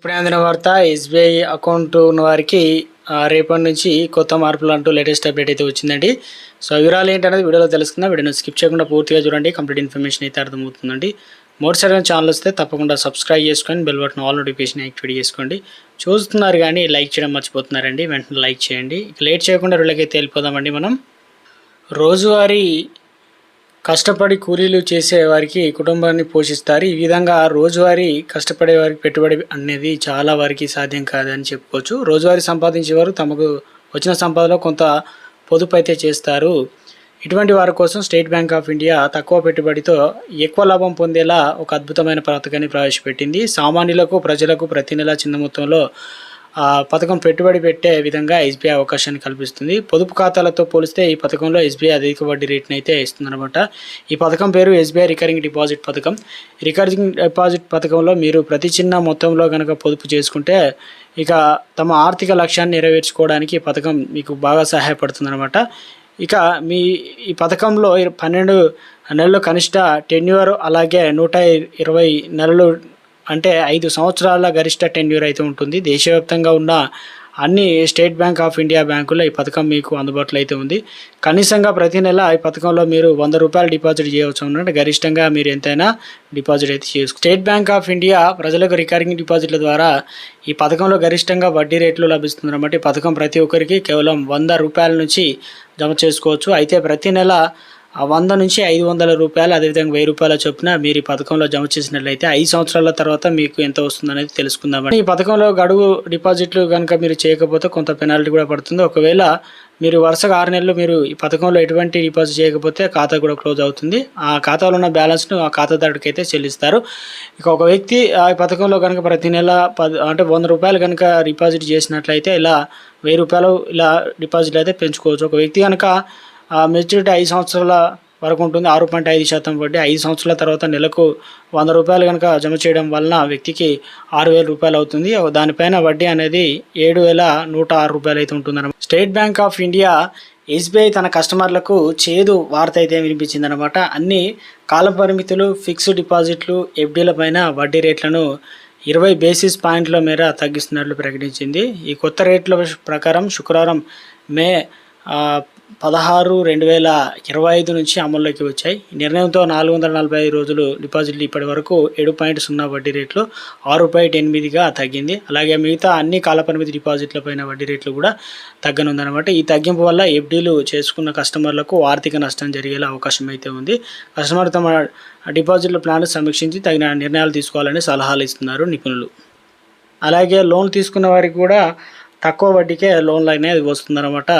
ఇప్పుడే అందిన వార్త ఎస్బీఐ అకౌంట్ ఉన్న వారికి ఆ, రేపటి నుంచి కొత్త మార్పులు అంటూ లేటెస్ట్ అప్డేట్ అయితే వచ్చిందండి. సో వివరాలు ఏంటనేది వీడియోలో తెలుసుకుందాం. వీడియోని స్కిప్ చేయకుండా పూర్తిగా చూడండి. కంప్లీట్ ఇన్ఫర్మేషన్ అయితే అర్థమవుతుందండి. మోటార్ ఛానల్ వస్తే తప్పకుండా సబ్స్క్రైబ్ చేసుకొని bell button all notification activate చేసుకోండి. చూస్తున్నారు కానీ లైక్ చేయడం మర్చిపోతున్నారండి. వెంటనే లైక్ చేయండి. లేట్ చేయకుండా వీళ్ళకైతే వెళ్ళిపోదామండి మనం. రోజువారీ కష్టపడి కూలీలు చేసేవారికి కుటుంబాన్ని పోషిస్తారు. ఈ విధంగా రోజువారీ కష్టపడే వారికి పెట్టుబడి అనేది చాలా వారికి సాధ్యం కాదని చెప్పుకోవచ్చు. రోజువారీ సంపాదించేవారు తమకు వచ్చిన సంపాదనలో కొంత పొదుపు అయితే చేస్తారు. ఇటువంటి వారి కోసం స్టేట్ బ్యాంక్ ఆఫ్ ఇండియా తక్కువ పెట్టుబడితో ఎక్కువ లాభం పొందేలా ఒక అద్భుతమైన పథకాన్ని ప్రవేశపెట్టింది. సామాన్యులకు ప్రజలకు ప్రతి నెల చిన్న మొత్తంలో పథకం పెట్టుబడి పెట్టే విధంగా ఎస్బీఐ అవకాశాన్ని కల్పిస్తుంది. పొదుపు ఖాతాలతో పోలిస్తే ఈ పథకంలో ఎస్బీఐ అధిక వడ్డీ రేట్ని అయితే ఇస్తుందన్నమాట. ఈ పథకం పేరు ఎస్బీఐ రికరింగ్ డిపాజిట్ పథకం. రికరింగ్ డిపాజిట్ పథకంలో మీరు ప్రతి చిన్న మొత్తంలో కనుక పొదుపు చేసుకుంటే ఇక తమ ఆర్థిక లక్ష్యాన్ని నెరవేర్చుకోవడానికి ఈ పథకం మీకు బాగా సహాయపడుతుందన్నమాట. ఇక మీ ఈ పథకంలో పన్నెండు నెలలు కనిష్ట టెన్యూర్ అలాగే నూట ఇరవై నెలలు అంటే ఐదు సంవత్సరాల గరిష్ట టెన్యూర్ అయితే ఉంటుంది. దేశవ్యాప్తంగా ఉన్న అన్ని స్టేట్ బ్యాంక్ ఆఫ్ ఇండియా బ్యాంకుల్లో ఈ పథకం మీకు అందుబాటులో అయితే ఉంది. కనీసంగా ప్రతి నెల ఈ పథకంలో మీరు వంద రూపాయలు డిపాజిట్ చేయవచ్చు అంటే గరిష్టంగా మీరు ఎంతైనా డిపాజిట్ అయితే చేయవచ్చు స్టేట్ బ్యాంక్ ఆఫ్ ఇండియా ప్రజలకు రికరింగ్ డిపాజిట్ల ద్వారా ఈ పథకంలో గరిష్టంగా వడ్డీ రేట్లు లభిస్తుంది అన్నమాట. ఈ పథకం ప్రతి ఒక్కరికి కేవలం వంద రూపాయల నుంచి జమ చేసుకోవచ్చు. అయితే ప్రతి నెల ఆ వంద నుంచి ఐదు వందల రూపాయలు అదేవిధంగా వెయ్యి రూపాయల చొప్పున మీరు ఈ పథకంలో జమ చేసినట్లయితే ఐదు సంవత్సరాల తర్వాత మీకు ఎంత వస్తుంది అనేది తెలుసుకుందాం ఈ పథకంలో గడువు డిపాజిట్లు కనుక మీరు చేయకపోతే కొంత పెనాల్టీ కూడా పడుతుంది. ఒకవేళ మీరు వరుసగా ఆరు నెలలు మీరు ఈ పథకంలో ఎటువంటి డిపాజిట్ చేయకపోతే ఖాతా కూడా క్లోజ్ అవుతుంది. ఆ ఖాతాలో ఉన్న బ్యాలెన్స్ను ఆ ఖాతాదారుడికి అయితే చెల్లిస్తారు. ఇక ఒక వ్యక్తి ఆ పథకంలో కనుక ప్రతి నెల అంటే వంద రూపాయలు కనుక డిపాజిట్ చేసినట్లయితే ఇలా వెయ్యి రూపాయలు ఇలా డిపాజిట్ అయితే పెంచుకోవచ్చు. ఒక వ్యక్తి కనుక మెచ్యూరిటీ ఐదు సంవత్సరాల వరకు ఉంటుంది. ఆరు పాయింట్ ఐదు శాతం వడ్డీ. ఐదు సంవత్సరాల తర్వాత నెలకు వంద రూపాయలు కనుక జమ చేయడం వలన వ్యక్తికి ఆరు వేల రూపాయలు అవుతుంది. దానిపైన వడ్డీ అనేది ఏడు వేల నూట ఆరు రూపాయలు అయితే ఉంటుంది state bank of India SBI తన కస్టమర్లకు చేదు వార్త అయితే వినిపించిందనమాట అన్ని కాల పరిమితులు ఫిక్స్డ్ డిపాజిట్లు ఎఫ్డీల పైన వడ్డీ రేట్లను ఇరవై బేసిస్ పాయింట్ల మేర తగ్గిస్తున్నట్లు ప్రకటించింది. ఈ కొత్త రేట్ల ప్రకారం శుక్రవారం మే పదహారు రెండు వేల ఇరవై ఐదు నుంచి అమల్లోకి వచ్చాయి. నిర్ణయంతో నాలుగు వందల నలభై ఐదు రోజులు డిపాజిట్లు ఇప్పటి వరకు ఏడు పాయింట్ సున్నా వడ్డీ రేట్లు ఆరు పాయింట్ ఎనిమిదిగా తగ్గింది. అలాగే మిగతా అన్ని కాలపరిమితి డిపాజిట్ల పైన వడ్డీ రేట్లు కూడా తగ్గనుందన్నమాట. ఈ తగ్గింపు వల్ల ఎఫ్డీలు చేసుకున్న కస్టమర్లకు ఆర్థిక నష్టం జరిగేలా అవకాశం అయితే ఉంది. కస్టమర్ తమ డిపాజిట్ల ప్లాన్ సమీక్షించి తగిన నిర్ణయాలు తీసుకోవాలని సలహాలు ఇస్తున్నారు నిపుణులు. అలాగే లోన్ తీసుకున్న వారికి కూడా తక్కువ వడ్డీకే లోన్లు అనేది వస్తుందన్నమాట.